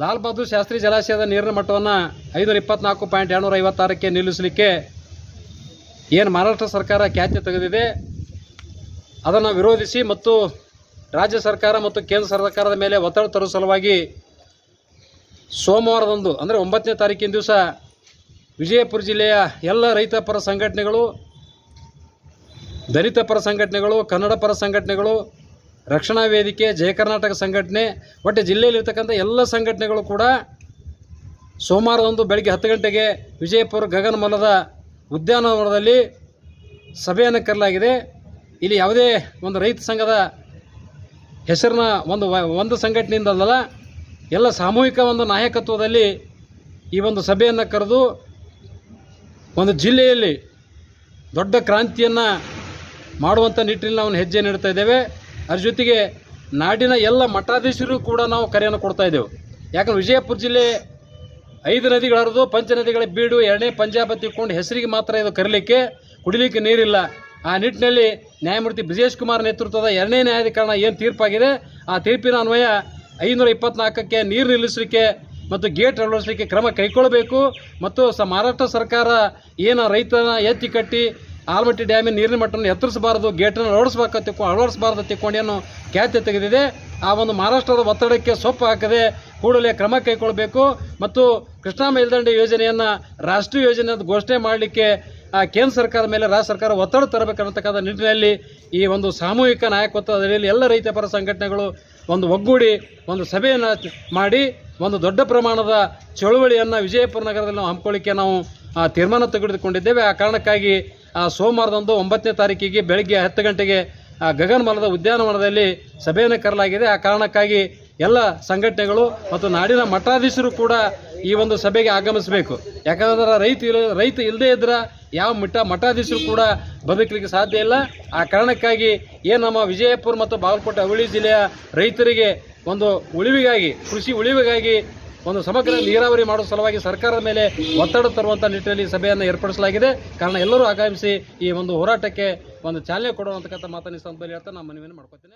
ಲಾಲ್ ಬಹದ್ದೂರ್ ಶಾಸ್ತ್ರಿ ಜಲಾಶಯದ ನೀರಿನ ಮಟ್ಟವನ್ನು ಐದುನೂರ ಇಪ್ಪತ್ನಾಲ್ಕು ಪಾಯಿಂಟ್ ಎರಡುನೂರ ಐವತ್ತಾರಕ್ಕೆ ನಿಲ್ಲಿಸಲಿಕ್ಕೆ ಏನು ಮಹಾರಾಷ್ಟ್ರ ಸರ್ಕಾರ ಖ್ಯಾತಿ ತೆಗೆದಿದೆ, ಅದನ್ನು ವಿರೋಧಿಸಿ ಮತ್ತು ರಾಜ್ಯ ಸರ್ಕಾರ ಮತ್ತು ಕೇಂದ್ರ ಸರ್ಕಾರದ ಮೇಲೆ ಒತ್ತಡ ತರುವ ಸಲುವಾಗಿ ಸೋಮವಾರದಂದು, ಅಂದರೆ ಒಂಬತ್ತನೇ ತಾರೀಕಿನ ದಿವಸ ವಿಜಯಪುರ ಜಿಲ್ಲೆಯ ಎಲ್ಲ ರೈತ ಪರ ಸಂಘಟನೆಗಳು, ದಲಿತ ಪರ ಸಂಘಟನೆಗಳು, ಕನ್ನಡ ಪರ ಸಂಘಟನೆಗಳು ರಕ್ಷಣಾ ವೇದಿಕೆ, ಜಯ ಕರ್ನಾಟಕ ಸಂಘಟನೆ, ಒಟ್ಟು ಜಿಲ್ಲೆಯಲ್ಲಿರ್ತಕ್ಕಂಥ ಎಲ್ಲ ಸಂಘಟನೆಗಳು ಕೂಡ ಸೋಮವಾರದಂದು ಬೆಳಗ್ಗೆ ಹತ್ತು ಗಂಟೆಗೆ ವಿಜಯಪುರ ಗಗನಮಲದ ಉದ್ಯಾನವನದಲ್ಲಿ ಸಭೆಯನ್ನು ಕರೆಯಲಾಗಿದೆ. ಇಲ್ಲಿ ಯಾವುದೇ ಒಂದು ರೈತ ಸಂಘದ ಹೆಸರಿನ ಒಂದು ಒಂದು ಸಂಘಟನೆಯಿಂದ ಎಲ್ಲ ಸಾಮೂಹಿಕ ಒಂದು ನಾಯಕತ್ವದಲ್ಲಿ ಈ ಒಂದು ಸಭೆಯನ್ನು ಕರೆದು ಒಂದು ಜಿಲ್ಲೆಯಲ್ಲಿ ದೊಡ್ಡ ಕ್ರಾಂತಿಯನ್ನು ಮಾಡುವಂಥ ನಿಟ್ಟಿನಲ್ಲಿ ನಾವು ಹೆಜ್ಜೆ ನೀಡ್ತಾ ಇದ್ದೇವೆ. ಅದ್ರ ಜೊತೆಗೆ ನಾಡಿನ ಎಲ್ಲ ಮಠಾಧೀಶರು ಕೂಡ ನಾವು ಕರೆಯನ್ನು ಕೊಡ್ತಾ ಇದ್ದೇವೆ. ಯಾಕಂದ್ರೆ ವಿಜಯಪುರ ಜಿಲ್ಲೆ ಐದು ನದಿಗಳು ಹರಿದು ಪಂಚ ನದಿಗಳ ಬೀಡು, ಎರಡನೇ ಪಂಜಾಬ್ ತಿಳ್ಕೊಂಡು ಹೆಸರಿಗೆ ಮಾತ್ರ ಇದು ಕರೀಲಿಕ್ಕೆ, ಕುಡಿಲಿಕ್ಕೆ ನೀರಿಲ್ಲ. ಆ ನಿಟ್ಟಿನಲ್ಲಿ ನ್ಯಾಯಮೂರ್ತಿ ಬ್ರಿಜೇಶ್ ಕುಮಾರ್ ನೇತೃತ್ವದ ಎರಡನೇ ನ್ಯಾಯಾಧಿಕರಣ ಏನು ತೀರ್ಪಾಗಿದೆ? ಆ ತೀರ್ಪಿನ ಅನ್ವಯ ಐನೂರ ಇಪ್ಪತ್ನಾಲ್ಕಕ್ಕೆ ನೀರು ನಿಲ್ಲಿಸಲಿಕ್ಕೆ ಮತ್ತು ಗೇಟ್ ಅಳವಡಿಸಲಿಕ್ಕೆ ಕ್ರಮ ಕೈಗೊಳ್ಳಬೇಕು. ಮತ್ತು ಸ ಮಹಾರಾಷ್ಟ್ರ ಸರ್ಕಾರ ಏನು ರೈತನ ಎತ್ತಿ ಕಟ್ಟಿ ಆಲ್ಮಟ್ಟಿ ಡ್ಯಾಮಿನ ನೀರಿನ ಮಟ್ಟವನ್ನು ಎತ್ತರಿಸಬಾರದು, ಗೇಟನ್ನು ಅಳವಡಿಸಬೇಕು ತಿಳ್ಕೊ ಅಳವಡಿಸಬಾರದು ತಿಕ್ಕೊಂಡೇನು ಖ್ಯಾತಿ ತೆಗೆದಿದೆ. ಆ ಒಂದು ಮಹಾರಾಷ್ಟ್ರದ ಒತ್ತಡಕ್ಕೆ ಸೊಪ್ಪು ಹಾಕದೆ ಕೂಡಲೇ ಕ್ರಮ ಕೈಗೊಳ್ಳಬೇಕು. ಮತ್ತು ಕೃಷ್ಣಾ ಮೇಲ್ದಂಡೆ ಯೋಜನೆಯನ್ನು ರಾಷ್ಟ್ರೀಯ ಯೋಜನೆ ಅಂತ ಘೋಷಣೆ ಮಾಡಲಿಕ್ಕೆ ಕೇಂದ್ರ ಸರ್ಕಾರದ ಮೇಲೆ ರಾಜ್ಯ ಸರ್ಕಾರ ಒತ್ತಡ ತರಬೇಕನ್ನತಕ್ಕಂಥ ನಿಟ್ಟಿನಲ್ಲಿ ಈ ಒಂದು ಸಾಮೂಹಿಕ ನಾಯಕತ್ವ ಅಡಿಯಲ್ಲಿ ಎಲ್ಲ ರೈತ ಪರ ಸಂಘಟನೆಗಳು ಒಂದು ಒಗ್ಗೂಡಿ ಒಂದು ಸಭೆಯನ್ನು ಮಾಡಿ, ಒಂದು ದೊಡ್ಡ ಪ್ರಮಾಣದ ಚಳುವಳಿಯನ್ನು ವಿಜಯಪುರ ನಗರದಲ್ಲಿ ನಾವು ಹಮ್ಮಿಕೊಳ್ಳಿಕ್ಕೆ ನಾವು ತೀರ್ಮಾನ ತೆಗೆದುಕೊಂಡಿದ್ದೇವೆ. ಆ ಕಾರಣಕ್ಕಾಗಿ ಸೋಮವಾರದಂದು ಒಂಬತ್ತನೇ ತಾರೀಕಿಗೆ ಬೆಳಗ್ಗೆ ಹತ್ತು ಗಂಟೆಗೆ ಗಗನಮಲದ ಉದ್ಯಾನವನದಲ್ಲಿ ಸಭೆಯನ್ನು ಕರೆಯಲಾಗಿದೆ. ಆ ಕಾರಣಕ್ಕಾಗಿ ಎಲ್ಲ ಸಂಘಟನೆಗಳು ಮತ್ತು ನಾಡಿನ ಮಠಾಧೀಶರು ಕೂಡ ಈ ಒಂದು ಸಭೆಗೆ ಆಗಮಿಸಬೇಕು. ಯಾಕಂದ್ರೆ ರೈತ ಇಲ್ಲ ರೈತ ಇಲ್ಲದೇ ಇದ್ರೆ ಯಾವ ಮಠ, ಮಠಾಧೀಶರು ಕೂಡ ಬದುಕಲಿಕ್ಕೆ ಸಾಧ್ಯ ಇಲ್ಲ. ಆ ಕಾರಣಕ್ಕಾಗಿ ಏನು ನಮ್ಮ ವಿಜಯಪುರ ಮತ್ತು ಬಾಗಲಕೋಟೆ ಹುಳಿ ಜಿಲ್ಲೆಯ ರೈತರಿಗೆ ಒಂದು ಉಳಿವಿಗಾಗಿ, ಕೃಷಿ ಉಳಿವಿಗಾಗಿ ಒಂದು ಸಮಗ್ರ ನೀರಾವರಿ ಮಾಡುವ ಸಲುವಾಗಿ ಸರ್ಕಾರದ ಮೇಲೆ ಒತ್ತಡ ತರುವಂಥ ನಿಟ್ಟಿನಲ್ಲಿ ಸಭೆಯನ್ನು ಏರ್ಪಡಿಸಲಾಗಿದೆ. ಕಾರಣ ಎಲ್ಲರೂ ಆಗಮಿಸಿ ಈ ಒಂದು ಹೋರಾಟಕ್ಕೆ ಒಂದು ಚಾಲನೆ ಕೊಡುವಂತಕ್ಕಂಥ ಮಾತನ್ನು ಸಂದರ್ಭದಲ್ಲಿ ಹೇಳ್ತಾ ನಾನು ಮನವಿಯನ್ನು ಮಾಡ್ಕೊತೀನಿ